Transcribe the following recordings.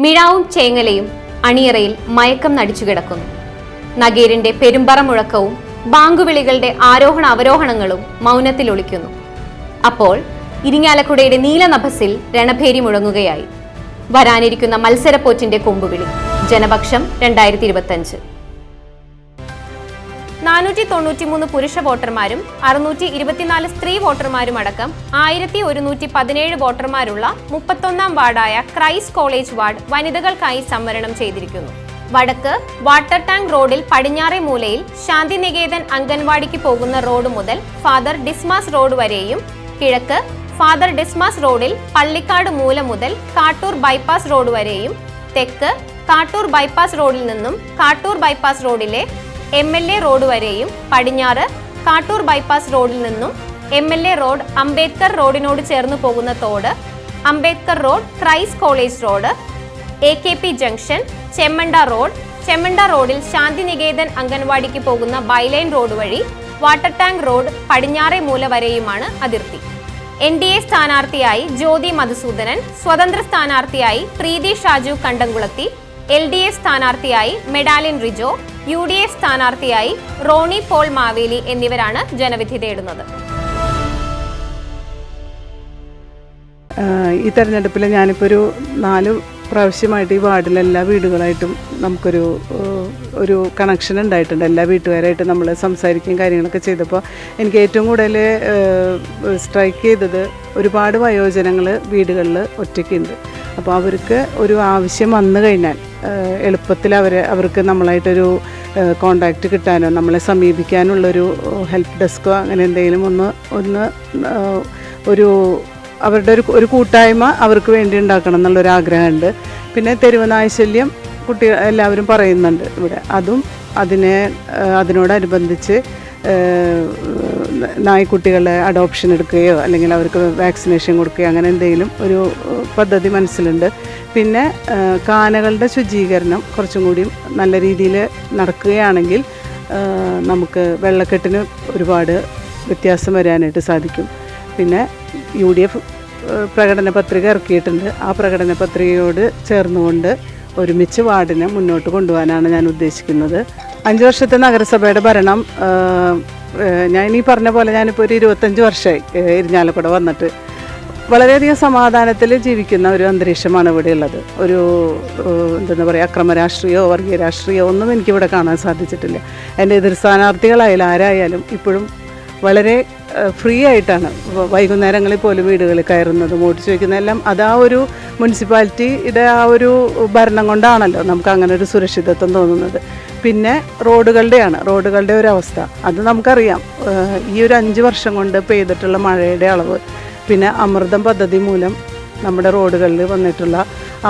മിഴാവും ചേങ്ങലയും അണിയറയിൽ മയക്കം നടിച്ചു കിടക്കുന്നു. നഗീറിന്റെ പെരുമ്പറ മുഴക്കവും ബാങ്കുവിളികളുടെ ആരോഹണ അവരോഹണങ്ങളും മൗനത്തിൽ ഒളിക്കുന്നു. അപ്പോൾ ഇരിങ്ങാലക്കുടയുടെ നീലനഭസിൽ രണഭേരി മുഴങ്ങുകയായി. വരാനിരിക്കുന്ന മത്സരപ്പോറ്റിന്റെ കൊമ്പുവിളി. ജനപക്ഷം രണ്ടായിരത്തി ഇരുപത്തഞ്ച്. നാനൂറ്റി തൊണ്ണൂറ്റിമൂന്ന് പുരുഷ വോട്ടർമാരും അറുന്നൂറ്റി ഇരുപത്തിനാല് സ്ത്രീ വോട്ടർമാരും അടക്കം ആയിരത്തി ഒരുന്നൂറ്റി പതിനേഴ് വോട്ടർമാരുള്ള മുപ്പത്തൊന്നാം വാർഡായ ക്രൈസ്റ്റ് കോളേജ് വാർഡ് വനിതകൾക്കായി സംവരണം ചെയ്തിരിക്കുന്നു. വടക്ക് വാട്ടർ ടാങ്ക് റോഡിൽ പടിഞ്ഞാറേ മൂലയിൽ ശാന്തിനികേതൻ അംഗൻവാടിക്ക് പോകുന്ന റോഡ് മുതൽ ഫാദർ ഡിസ്മാസ് റോഡ് വരെയും കിഴക്ക് ഫാദർ ഡിസ്മാസ് റോഡിൽ പള്ളിക്കാട് മൂല മുതൽ കാട്ടൂർ ബൈപ്പാസ് റോഡ് വരെയും തെക്ക് കാട്ടൂർ ബൈപ്പാസ് റോഡിൽ നിന്നും കാട്ടൂർ ബൈപ്പാസ് റോഡിലെ എം എൽ എ റോഡ് വരെയും പടിഞ്ഞാറ് കാട്ടൂർ ബൈപ്പാസ് റോഡിൽ നിന്നും M L A road Ambedkar റോഡിനോട് ചേർന്ന് പോകുന്ന തോട് Ambedkar road Christ college road A K P junction Chemmanda road Chemmanda റോഡിൽ ശാന്തിനികേതൻ അംഗൻവാടിക്ക് പോകുന്ന ബൈലൈൻ റോഡ് വഴി വാട്ടർ ടാങ്ക് റോഡ് പടിഞ്ഞാറേ മൂല വരെയുമാണ് അതിർത്തി. എൻ ഡി എ സ്ഥാനാർത്ഥിയായി ജ്യോതി മധുസൂദനൻ സ്വതന്ത്ര സ്ഥാനാർത്ഥിയായി പ്രീതി ഷാജു കണ്ടംകുളത്തി എൽ ഡി എഫ് സ്ഥാനാർത്ഥിയായി Medalin Rijo U D F സ്ഥാനാർത്ഥിയായി റോണി പോൾ മാവേലി എന്നിവരാണ് ജനവിധി തേടുന്നത്. ഈ തെരഞ്ഞെടുപ്പിൽ ഞാനിപ്പോൾ ഒരു നാല് പ്രാവശ്യമായിട്ട് ഈ വാർഡിലെ എല്ലാ വീടുകളായിട്ടും നമുക്കൊരു ഒരു കണക്ഷൻ ഉണ്ടായിട്ടുണ്ട്. എല്ലാ വീട്ടുകാരായിട്ട് നമ്മൾ സംസാരിക്കുകയും കാര്യങ്ങളൊക്കെ ചെയ്തപ്പോൾ എനിക്ക് ഏറ്റവും കൂടുതൽ സ്ട്രൈക്ക് ചെയ്തത് ഒരുപാട് വയോജനങ്ങൾ വീടുകളിൽ ഒറ്റയ്ക്കുണ്ട്. അപ്പോൾ അവർക്ക് ഒരു ആവശ്യം വന്നു കഴിഞ്ഞാൽ എളുപ്പത്തിൽ അവർ അവർക്ക് നമ്മളായിട്ടൊരു കോണ്ടാക്റ്റ് കിട്ടാനോ നമ്മളെ സമീപിക്കാനുള്ളൊരു ഹെൽപ്പ് ഡെസ്കോ അങ്ങനെ എന്തെങ്കിലും ഒന്ന് ഒന്ന് ഒരു അവരുടെ ഒരു ഒരു കൂട്ടായ്മ അവർക്ക് വേണ്ടി ഉണ്ടാക്കണം എന്നുള്ളൊരു ആഗ്രഹമുണ്ട്. പിന്നെ തെരുവ് കുട്ടികൾ എല്ലാവരും പറയുന്നുണ്ട് ഇവിടെ. അതും അതിനെ അതിനോടനുബന്ധിച്ച് നായ്ക്കുട്ടികളെ അഡോപ്ഷൻ എടുക്കുകയോ അല്ലെങ്കിൽ അവർക്ക് വാക്സിനേഷൻ കൊടുക്കുകയോ അങ്ങനെ എന്തെങ്കിലും ഒരു പദ്ധതി മനസ്സിലുണ്ട്. പിന്നെ കാനകളുടെ ശുചീകരണം കുറച്ചും കൂടി നല്ല രീതിയിൽ നടക്കുകയാണെങ്കിൽ നമുക്ക് വെള്ളക്കെട്ടിന് ഒരുപാട് വ്യത്യാസം വരാനായിട്ട് സാധിക്കും. പിന്നെ യു ഡി എഫ് പ്രകടന പത്രിക ഇറക്കിയിട്ടുണ്ട്. ആ പ്രകടന പത്രികയോട് ചേർന്നുകൊണ്ട് ഒരുമിച്ച് വാർഡിനെ മുന്നോട്ട് കൊണ്ടുപോകാനാണ് ഞാൻ ഉദ്ദേശിക്കുന്നത്. അഞ്ച് വർഷത്തെ നഗരസഭയുടെ ഭരണം ഞാൻ ഈ പറഞ്ഞ പോലെ ഞാനിപ്പോൾ ഒരു ഇരുപത്തഞ്ച് വർഷമായി ഇരിഞ്ഞാലക്കുട വന്നിട്ട്. വളരെയധികം സമാധാനത്തിൽ ജീവിക്കുന്ന ഒരു അന്തരീക്ഷമാണ് ഇവിടെ ഉള്ളത്. ഒരു എന്താ പറയുക അക്രമ രാഷ്ട്രീയമോ വർഗീയ രാഷ്ട്രീയോ ഒന്നും എനിക്കിവിടെ കാണാൻ സാധിച്ചിട്ടില്ല. എന്റെ എതിർ സ്ഥാനാർത്ഥികളായാലും ആരായാലും ഇപ്പോഴും വളരെ ഫ്രീ ആയിട്ടാണ് വൈകുന്നേരങ്ങളിൽ പോലും വീടുകളിൽ കയറുന്നതും വോട്ട് എല്ലാം അത് ആ ഒരു മുനിസിപ്പാലിറ്റിയുടെ ആ ഒരു ഭരണം കൊണ്ടാണല്ലോ നമുക്ക് അങ്ങനെ ഒരു സുരക്ഷിതത്വം തോന്നുന്നത്. പിന്നെ റോഡുകളുടെയാണ് റോഡുകളുടെ ഒരു അവസ്ഥ. അത് നമുക്കറിയാം. ഈ ഒരു അഞ്ച് വർഷം കൊണ്ട് പെയ്തിട്ടുള്ള മഴയുടെ അളവ് പിന്നെ അമൃതം പദ്ധതി മൂലം നമ്മുടെ റോഡുകളിൽ വന്നിട്ടുള്ള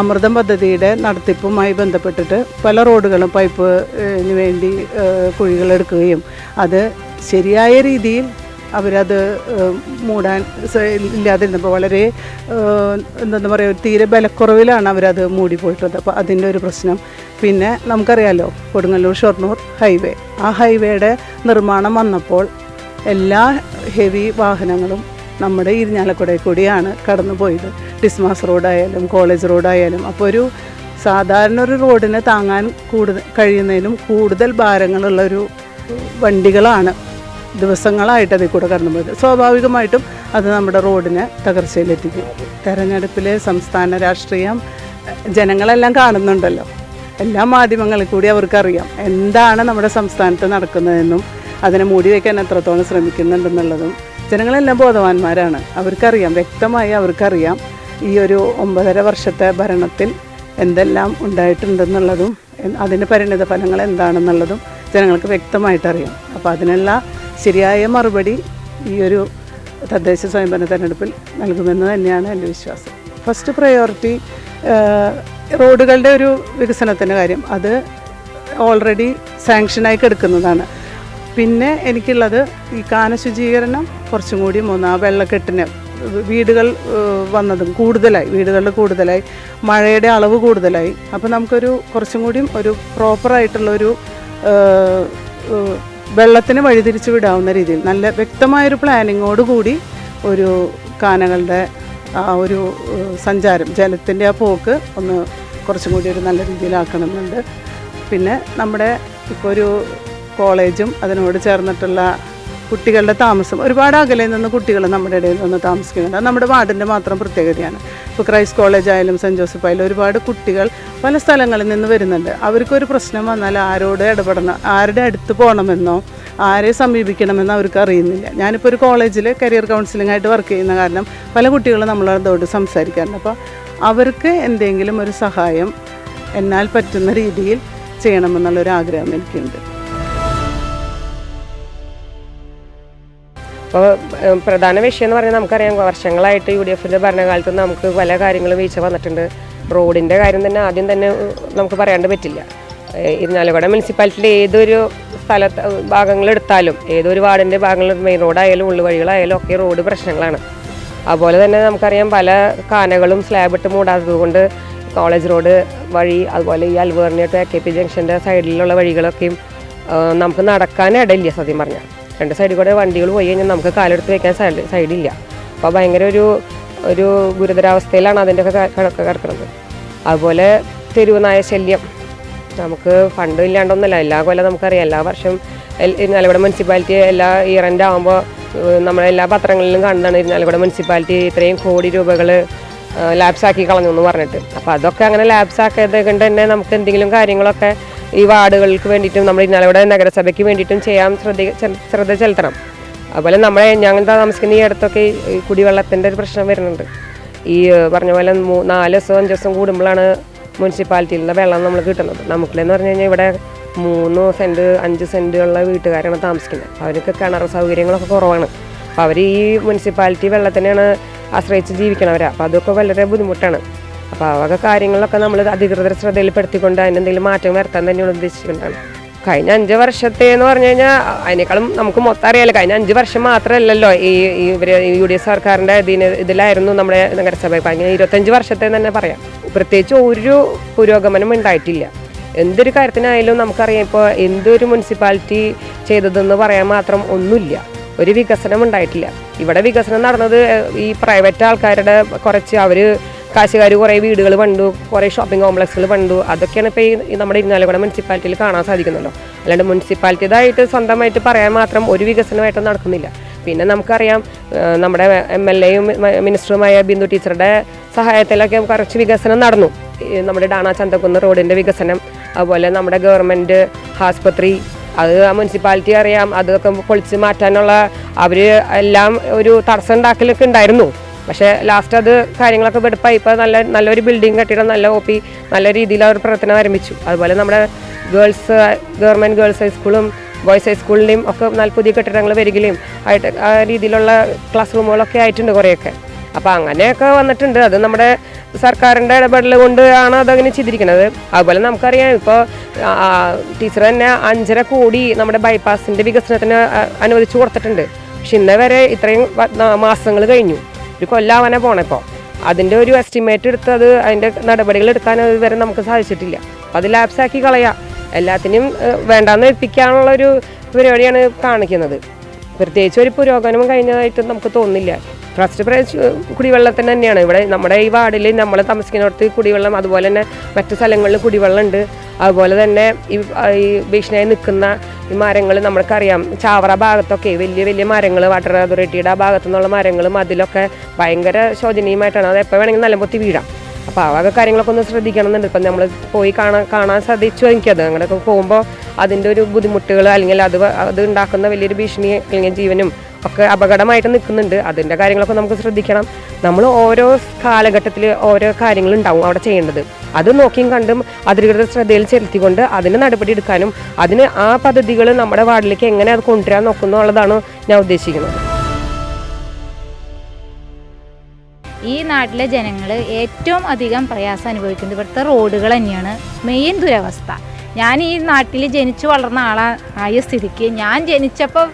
അമൃതം പദ്ധതിയുടെ നടത്തിപ്പുമായി ബന്ധപ്പെട്ടിട്ട് പല റോഡുകളും പൈപ്പിന് വേണ്ടി കുഴികളെടുക്കുകയും അത് ശരിയായ രീതിയിൽ അവരത് മൂടാൻ ഇല്ലാതിരുന്നപ്പോൾ വളരെ എന്താ പറയുക തീരെ ബലക്കുറവിലാണ് അവരത് മൂടിപ്പോയിട്ടുള്ളത്. അപ്പോൾ അതിന്റെ ഒരു പ്രശ്നം. പിന്നെ നമുക്കറിയാലോ കൊടുങ്ങല്ലൂർ ഷൊർണൂർ ഹൈവേ. ആ ഹൈവേയുടെ നിർമ്മാണം വന്നപ്പോൾ എല്ലാ ഹെവി വാഹനങ്ങളും നമ്മുടെ ഇരിഞ്ഞാലക്കുട കൂടിയാണ് കടന്നു പോയത് ഡിസ്മാസ് റോഡായാലും കോളേജ് റോഡായാലും. അപ്പോൾ ഒരു സാധാരണ ഒരു റോഡിനെ താങ്ങാൻ കൂടുതൽ കഴിയുന്നതിനും കൂടുതൽ ഭാരങ്ങളുള്ള ഒരു വണ്ടികളാണ് ദിവസങ്ങളായിട്ട് അതിൽ കൂടെ കടന്നു പോയത്. സ്വാഭാവികമായിട്ടും അത് നമ്മുടെ റോഡിനെ തകർച്ചയിലെത്തിക്കും. തെരഞ്ഞെടുപ്പിലെ സംസ്ഥാന രാഷ്ട്രീയം ജനങ്ങളെല്ലാം കാണുന്നുണ്ടല്ലോ. എല്ലാ മാധ്യമങ്ങളിൽ കൂടി അവർക്കറിയാം എന്താണ് നമ്മുടെ സംസ്ഥാനത്ത് നടക്കുന്നതെന്നും അതിനെ മൂടി വയ്ക്കാൻ എത്രത്തോളം ശ്രമിക്കുന്നുണ്ടെന്നുള്ളതും. ജനങ്ങളെല്ലാം ബോധവാന്മാരാണ്. അവർക്കറിയാം വ്യക്തമായി അവർക്കറിയാം ഈ ഒരു ഒമ്പതര വർഷത്തെ ഭരണത്തിൽ എന്തെല്ലാം ഉണ്ടായിട്ടുണ്ടെന്നുള്ളതും അതിന്റെ പരിണിത ഫലങ്ങൾ എന്താണെന്നുള്ളതും ജനങ്ങൾക്ക് വ്യക്തമായിട്ടറിയാം. അപ്പോൾ അതിനുള്ള ശരിയായ മറുപടി ഈ ഒരു തദ്ദേശ സ്വയംഭരണ തെരഞ്ഞെടുപ്പിൽ നൽകുമെന്ന് തന്നെയാണ് എന്റെ വിശ്വാസം. ഫസ്റ്റ് പ്രയോറിറ്റി റോഡുകളുടെ ഒരു വികസനത്തിന്റെ കാര്യം. അത് ഓൾറെഡി സാങ്ഷനായി കിടക്കുന്നതാണ്. പിന്നെ എനിക്കുള്ളത് ഈ കാന ശുചീകരണം കുറച്ചും കൂടി മൂന്ന് ആ വെള്ളക്കെട്ടിന് വീടുകൾ വന്നതും കൂടുതലായി വീടുകളിൽ കൂടുതലായി മഴയുടെ അളവ് കൂടുതലായി. അപ്പോൾ നമുക്കൊരു കുറച്ചും കൂടിയും ഒരു പ്രോപ്പറായിട്ടുള്ളൊരു വെള്ളത്തിന് വഴിതിരിച്ചു വിടാവുന്ന രീതിയിൽ നല്ല വ്യക്തമായൊരു പ്ലാനിങ്ങോട് കൂടി ഒരു കാനകളുടെ ആ ഒരു സഞ്ചാരം ജലത്തിന്റെ ആ പോക്ക് ഒന്ന് കുറച്ചും കൂടി ഒരു നല്ല രീതിയിലാക്കണമെന്നുണ്ട്. പിന്നെ നമ്മുടെ ഇപ്പോൾ ഒരു കോളേജും അതിനോട് ചേർന്നിട്ടുള്ള കുട്ടികളുടെ താമസം. ഒരുപാട് അകലെ നിന്ന് കുട്ടികൾ നമ്മുടെ ഇടയിൽ നിന്ന് താമസിക്കുന്നുണ്ട്. അത് നമ്മുടെ വാർഡിന്റെ മാത്രം പ്രത്യേകതയാണ്. ഇപ്പോൾ ക്രൈസ്റ്റ് കോളേജ് ആയാലും സെന്റ് ജോസഫ് ആയാലും ഒരുപാട് കുട്ടികൾ പല സ്ഥലങ്ങളിൽ നിന്ന് വരുന്നുണ്ട്. അവർക്കൊരു പ്രശ്നം വന്നാൽ ആരോട് ഇടപെടണം? ആരുടെ അടുത്ത് പോകണമെന്നോ ആരെ സമീപിക്കണമെന്നോ അവർക്ക് അറിയുന്നില്ല. ഞാനിപ്പോൾ ഒരു കോളേജിൽ കരിയർ കൗൺസിലിംഗ് ആയിട്ട് വർക്ക് ചെയ്യുന്ന കാരണം പല കുട്ടികളും നമ്മളതോട് സംസാരിക്കാറുണ്ട്. അപ്പോൾ അവർക്ക് എന്തെങ്കിലും ഒരു സഹായം എന്നാൽ പറ്റുന്ന രീതിയിൽ ചെയ്യണമെന്നുള്ളൊരു ആഗ്രഹം എനിക്കുണ്ട്. അപ്പോൾ പ്രധാന വിഷയം എന്ന് പറഞ്ഞാൽ നമുക്കറിയാം വർഷങ്ങളായിട്ട് യു ഡി എഫിന്റെ ഭരണകാലത്ത് നമുക്ക് പല കാര്യങ്ങളും വീഴ്ച വന്നിട്ടുണ്ട്. റോഡിന്റെ കാര്യം തന്നെ ആദ്യം തന്നെ നമുക്ക് പറയാണ്ട് പറ്റില്ല. ഏഹ്, മുനിസിപ്പാലിറ്റിയിൽ ഏതൊരു സ്ഥലത്ത് ഭാഗങ്ങളെടുത്താലും ഏതൊരു വാർഡിന്റെ ഭാഗങ്ങളിൽ മെയിൻ റോഡായാലും ഉള്ളുവഴികളായാലും ഒക്കെ റോഡ് പ്രശ്നങ്ങളാണ്. അതുപോലെ തന്നെ നമുക്കറിയാം പല കാനകളും സ്ലാബ് ഇട്ട് മൂടാത്തത് കൊണ്ട് കോളേജ് റോഡ് വഴി അതുപോലെ ഈ അൽവേറിനെ ടു എ കെ പി ജംഗ്ഷന്റെ സൈഡിലുള്ള വഴികളൊക്കെയും നമുക്ക് നടക്കാൻ ഇടയില്ല സത്യം പറഞ്ഞാൽ. രണ്ട് സൈഡിൽ കൂടെ വണ്ടികൾ പോയി കഴിഞ്ഞാൽ നമുക്ക് കാലെടുത്ത് വെക്കാൻ സൈഡ് സൈഡില്ല അപ്പോൾ ഭയങ്കര ഒരു ഒരു ഗുരുതരാവസ്ഥയിലാണ് അതിന്റെയൊക്കെ കിടക്ക കിടക്കുന്നത്. അതുപോലെ തെരുവ് നായ ശല്യം. നമുക്ക് ഫണ്ട് ഇല്ലാണ്ടൊന്നുമല്ല. എല്ലാ കൊല്ലം നമുക്കറിയാം. എല്ലാ വർഷം ഇരുന്നാലിവിടെ മുനിസിപ്പാലിറ്റി എല്ലാ ഇയറന്റ് ആകുമ്പോൾ നമ്മളെല്ലാ പത്രങ്ങളിലും കാണുന്നതാണ് ഇരുന്നാലിവിടെ മുനിസിപ്പാലിറ്റി ഇത്രയും കോടി രൂപകൾ ലാബ്സാക്കി കളഞ്ഞു എന്ന് പറഞ്ഞിട്ട്. അപ്പോൾ അതൊക്കെ അങ്ങനെ ലാബ്സാക്കിയത് കൊണ്ട് തന്നെ നമുക്ക് എന്തെങ്കിലും കാര്യങ്ങളൊക്കെ ഈ വാർഡുകൾക്ക് വേണ്ടിയിട്ടും നമ്മൾ ഇന്നാലിവിടെ നഗരസഭയ്ക്ക് വേണ്ടിയിട്ടും ചെയ്യാൻ ശ്രദ്ധ ശ്രദ്ധ ചെലുത്തണം. അതുപോലെ നമ്മളെ ഞങ്ങൾ താമസിക്കുന്ന ഈ അടുത്തൊക്കെ കുടിവെള്ളത്തിന്റെ ഒരു പ്രശ്നം വരുന്നുണ്ട്. ഈ പറഞ്ഞ പോലെ മൂ- നാല് ദിവസം അഞ്ച് ദിവസം കൂടുമ്പോഴാണ് മുനിസിപ്പാലിറ്റിയിൽ നിന്ന് വെള്ളം നമ്മൾ കിട്ടുന്നത്. നമുക്കിലെന്ന് പറഞ്ഞു കഴിഞ്ഞാൽ ഇവിടെ മൂന്ന് സെന്റ് അഞ്ച് സെന്റുള്ള വീട്ടുകാരാണ് താമസിക്കുന്നത്. അവർക്ക് കിണർ സൗകര്യങ്ങളൊക്കെ കുറവാണ്. അപ്പോൾ അവർ ഈ മുനിസിപ്പാലിറ്റി വെള്ളത്തിനെയാണ് ആശ്രയിച്ച് ജീവിക്കണവരാ. അപ്പോൾ അതൊക്കെ വളരെ ബുദ്ധിമുട്ടാണ്. അപ്പോൾ ആ വക കാര്യങ്ങളിലൊക്കെ നമ്മൾ അധികൃതർ ശ്രദ്ധയിൽപ്പെടുത്തിക്കൊണ്ട് അതിനെന്തെങ്കിലും മാറ്റം വരുത്താൻ തന്നെയാണ് ഉദ്ദേശിക്കുന്നതാണ് കഴിഞ്ഞ അഞ്ച് വർഷത്തെ എന്ന് പറഞ്ഞു കഴിഞ്ഞാൽ അതിനേക്കാളും നമുക്ക് മൊത്തം അറിയാലോ കഴിഞ്ഞ അഞ്ച് വർഷം മാത്രമല്ലല്ലോ ഈ ഇവർ യു ഡി എഫ് സർക്കാരിന്റെ ഇതിന് ഇതിലായിരുന്നു നമ്മുടെ നഗരസഭ. ഇപ്പം അങ്ങനെ ഇരുപത്തഞ്ച് വർഷത്തെ തന്നെ പറയാം. പ്രത്യേകിച്ച് ഒരു പുരോഗമനം ഉണ്ടായിട്ടില്ല. എന്തൊരു കാര്യത്തിനായാലും നമുക്കറിയാം ഇപ്പോൾ എന്തൊരു മുനിസിപ്പാലിറ്റി ചെയ്തതെന്ന് പറയാൻ മാത്രം ഒന്നുമില്ല. ഒരു വികസനം ഉണ്ടായിട്ടില്ല. ഇവിടെ വികസനം നടന്നത് ഈ പ്രൈവറ്റ് ആൾക്കാരുടെ കുറച്ച് അവർ കാശുകാർ കുറേ വീടുകൾ പണ്ടു കുറേ ഷോപ്പിംഗ് കോംപ്ലക്സുകൾ പണ്ടു അതൊക്കെയാണ് ഇപ്പോൾ ഈ നമ്മുടെ ഇരുന്നാലക്കുട മുനിസിപ്പാലിറ്റിയിൽ കാണാൻ സാധിക്കുന്നല്ലോ. അല്ലാണ്ട് മുനിസിപ്പാലിറ്റിയുടേതായിട്ട് സ്വന്തമായിട്ട് പറയാൻ മാത്രം ഒരു വികസനമായിട്ടും നടക്കുന്നില്ല. പിന്നെ നമുക്കറിയാം നമ്മുടെ എം എൽ എയും മിനിസ്റ്ററുമായ ബിന്ദു ടീച്ചറുടെ സഹായത്തിലൊക്കെ കുറച്ച് വികസനം നടന്നു. നമ്മുടെ ഡാണ ചന്തക്കുന്ന് റോഡിന്റെ വികസനം അതുപോലെ നമ്മുടെ ഗവൺമെന്റ് ആസ്പത്രി അത് മുനിസിപ്പാലിറ്റി അറിയാം അതൊക്കെ പൊളിച്ച് മാറ്റാനുള്ള അവർ എല്ലാം ഒരു തടസ്സം ഉണ്ടാക്കലൊക്കെ ഉണ്ടായിരുന്നു. പക്ഷേ ലാസ്റ്റ് അത് കാര്യങ്ങളൊക്കെ വെടുപ്പായി. ഇപ്പോൾ നല്ല നല്ലൊരു ബിൽഡിംഗ് കെട്ടിടം നല്ല ഒ പി നല്ല രീതിയിൽ അവർ പ്രവർത്തനം ആരംഭിച്ചു. അതുപോലെ നമ്മുടെ ഗേൾസ് ഗവൺമെന്റ് ഗേൾസ് ഹൈസ്കൂളും ബോയ്സ് ഹൈസ്കൂളിന്റെയും ഒക്കെ നല്ല പുതിയ കെട്ടിടങ്ങൾ വരികയും ആയിട്ട് ആ രീതിയിലുള്ള ക്ലാസ് റൂമുകളൊക്കെ ആയിട്ടുണ്ട് കുറേയൊക്കെ. അപ്പോൾ അങ്ങനെയൊക്കെ വന്നിട്ടുണ്ട്. അത് നമ്മുടെ സർക്കാരിന്റെ ഇടപെടൽ കൊണ്ട് ആണ് അതങ്ങനെ ചെയ്തിരിക്കുന്നത്. അതുപോലെ നമുക്കറിയാം ഇപ്പോൾ ടീച്ചർ തന്നെ അഞ്ചര കോടി നമ്മുടെ ബൈപ്പാസിന്റെ വികസനത്തിന് അനുവദിച്ചു കൊടുത്തിട്ടുണ്ട്. പക്ഷെ ഇന്നേ വരെ ഇത്രയും മാസങ്ങൾ കഴിഞ്ഞു. ഒരു കൊല്ലാവനെ പോണിപ്പോൾ അതിന്റെ ഒരു എസ്റ്റിമേറ്റ് എടുത്ത് അത് അതിന്റെ നടപടികൾ എടുക്കാൻ ഇതുവരെ നമുക്ക് സാധിച്ചിട്ടില്ല. അത് ലാപ്സാക്കി കളയാം. എല്ലാത്തിനും വേണ്ടാന്ന് ഏൽപ്പിക്കാനുള്ള ഒരു പരിപാടിയാണ് കാണിക്കുന്നത്. പ്രത്യേകിച്ച് ഒരു പുരോഗമനം കഴിഞ്ഞതായിട്ട് നമുക്ക് തോന്നുന്നില്ല. ഫസ്റ്റ് പ്രൈസ് കുടിവെള്ളത്തിന് തന്നെയാണ്. ഇവിടെ നമ്മുടെ ഈ വാർഡിൽ നമ്മൾ താമസിക്കുന്നിടത്ത് കുടിവെള്ളം അതുപോലെ തന്നെ മറ്റു സ്ഥലങ്ങളിൽ കുടിവെള്ളം ഉണ്ട്. അതുപോലെ തന്നെ ഈ ഈ ഭീഷണിയായി നിൽക്കുന്ന ഈ മരങ്ങൾ നമ്മൾക്കറിയാം. ചാവറ ഭാഗത്തൊക്കെ വലിയ വലിയ മരങ്ങൾ വാട്ടർ അതോറിറ്റിയുടെ ആ ഭാഗത്തു നിന്നുള്ള മരങ്ങളും അതിലൊക്കെ ഭയങ്കര ശോചനീയമായിട്ടാണ്. അത് എപ്പോൾ വേണമെങ്കിൽ നിലമ്പൊത്തി വീഴാം. അപ്പോൾ ആ വക കാര്യങ്ങളൊക്കെ ഒന്ന് ശ്രദ്ധിക്കണം എന്നുണ്ട് ഇപ്പം നമ്മൾ പോയി കാണാൻ കാണാൻ സാധിച്ചു എനിക്കത്. അങ്ങനെയൊക്കെ പോകുമ്പോൾ അതിന്റെ ഒരു ബുദ്ധിമുട്ടുകൾ അല്ലെങ്കിൽ അത് അത് ഉണ്ടാക്കുന്ന വലിയൊരു ഭീഷണി അല്ലെങ്കിൽ ജീവനും ഒക്കെ അപകടമായിട്ട് നിൽക്കുന്നുണ്ട്. അതിന്റെ കാര്യങ്ങളൊക്കെ നമുക്ക് ശ്രദ്ധിക്കണം. നമ്മൾ ഓരോ കാലഘട്ടത്തിൽ ഓരോ കാര്യങ്ങൾ ഉണ്ടാവും അവിടെ ചെയ്യേണ്ടത്. അത് നോക്കിയും കണ്ടും അധികൃതർ ശ്രദ്ധയിൽ ചെലുത്തിക്കൊണ്ട് അതിന് നടപടി എടുക്കാനും അതിന് ആ പദ്ധതികൾ നമ്മുടെ വാർഡിലേക്ക് എങ്ങനെ അത് കൊണ്ടുവരാൻ നോക്കുന്നുള്ളതാണ് ഞാൻ ഉദ്ദേശിക്കുന്നത്. ഈ നാട്ടിലെ ജനങ്ങൾ ഏറ്റവും അധികം പ്രയാസം അനുഭവിക്കുന്നത് ഇവിടുത്തെ റോഡുകൾ തന്നെയാണ്. മെയിൻ ദുരവസ്ഥ. ഞാൻ ഈ നാട്ടിൽ ജനിച്ചു വളർന്ന ആളാ ആയ സ്ഥിതിക്ക് ഞാൻ ജനിച്ചപ്പോൾ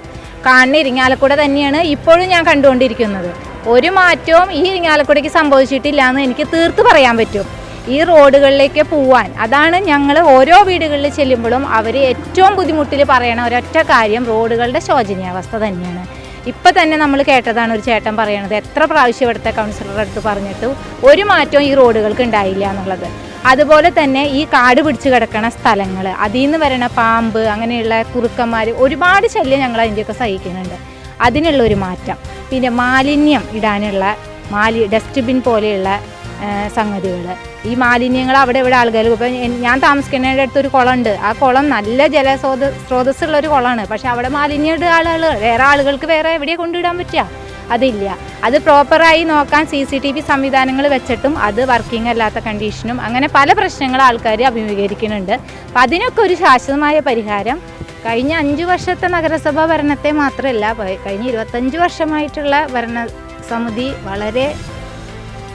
കാണുന്ന ഇരിങ്ങാലക്കുട തന്നെയാണ് ഇപ്പോഴും ഞാൻ കണ്ടുകൊണ്ടിരിക്കുന്നത്. ഒരു മാറ്റവും ഈ ഇരിങ്ങാലക്കുടയ്ക്ക് സംഭവിച്ചിട്ടില്ല എന്ന് എനിക്ക് തീർത്ത് പറയാൻ പറ്റും. ഈ റോഡുകളിലേക്ക് പോവാൻ. അതാണ് ഞങ്ങൾ ഓരോ വീടുകളിൽ ചെല്ലുമ്പോഴും അവർ ഏറ്റവും ബുദ്ധിമുട്ടിൽ പറയണ ഒരൊറ്റ കാര്യം റോഡുകളുടെ ശോചനീയാവസ്ഥ തന്നെയാണ്. ഇപ്പം തന്നെ നമ്മൾ കേട്ടതാണ് ഒരു ചേട്ടൻ പറയണത് എത്ര പ്രാവശ്യം ഇവിടുത്തെ കൗൺസിലറുടെ അടുത്ത് പറഞ്ഞിട്ട് ഒരു മാറ്റവും ഈ റോഡുകൾക്ക് ഉണ്ടായില്ല എന്നുള്ളത്. അതുപോലെ തന്നെ ഈ കാട് പിടിച്ച് കിടക്കണ സ്ഥലങ്ങൾ അതിൽ നിന്ന് വരണ പാമ്പ് അങ്ങനെയുള്ള കുറുക്കന്മാർ ഒരുപാട് ശല്യം ഞങ്ങൾ അതിന്റെയൊക്കെ സഹിക്കുന്നുണ്ട്. അതിനുള്ള ഒരു മാറ്റം. പിന്നെ മാലിന്യം ഇടാനുള്ള മാലി ഡസ്റ്റ്ബിൻ പോലെയുള്ള സംഗതികൾ ഈ മാലിന്യങ്ങൾ അവിടെ ഇവിടെ ആൾക്കാർ ഇപ്പം ഞാൻ താമസിക്കുന്നതിന്റെ അടുത്ത് ഒരു കുളമുണ്ട്. ആ കുളം നല്ല ജലസ്രോത സ്രോതസ്സുള്ള ഒരു കുളമാണ്. പക്ഷേ അവിടെ മാലിന്യം ഇടുക ആളുകൾ വേറെ ആളുകൾക്ക് വേറെ എവിടെയാണ് കൊണ്ടിടാൻ പറ്റുക? അതില്ല. അത് പ്രോപ്പറായി നോക്കാൻ സി സി ടി വി സംവിധാനങ്ങൾ വെച്ചിട്ടും അത് വർക്കിംഗ് അല്ലാത്ത കണ്ടീഷനും അങ്ങനെ പല പ്രശ്നങ്ങൾ ആൾക്കാർ അഭിമുഖീകരിക്കുന്നുണ്ട്. അപ്പം അതിനൊക്കെ ഒരു ശാശ്വതമായ പരിഹാരം കഴിഞ്ഞ അഞ്ച് വർഷത്തെ നഗരസഭാ ഭരണത്തെ മാത്രമല്ല കഴിഞ്ഞ ഇരുപത്തഞ്ച് വർഷമായിട്ടുള്ള ഭരണ സമിതി വളരെ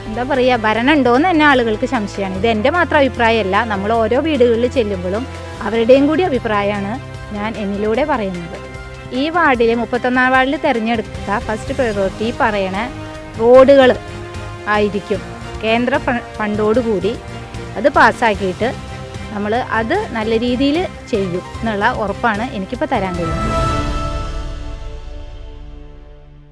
എന്താ പറയുക ഭരണം ഉണ്ടോയെന്ന് തന്നെ ആളുകൾക്ക് സംശയമാണ്. ഇത് എന്റെ മാത്രം അഭിപ്രായമല്ല നമ്മൾ ഓരോ വീടുകളിൽ ചെല്ലുമ്പോഴും അവരുടെയും കൂടി അഭിപ്രായമാണ് ഞാൻ എന്നിലൂടെ പറയുന്നത്. ഈ വാർഡിൽ മുപ്പത്തൊന്നാം വാർഡിൽ തിരഞ്ഞെടുത്ത ഫസ്റ്റ് പ്രയോറിറ്റി പറയണ റോഡുകൾ ആയിരിക്കും. കേന്ദ്ര ഫണ്ടോടുകൂടി അത് പാസ്സാക്കിയിട്ട് നമ്മൾ അത് നല്ല രീതിയിൽ ചെയ്യും എന്നുള്ള ഉറപ്പാണ് എനിക്കിപ്പോൾ തരാൻ കഴിയുന്നത്.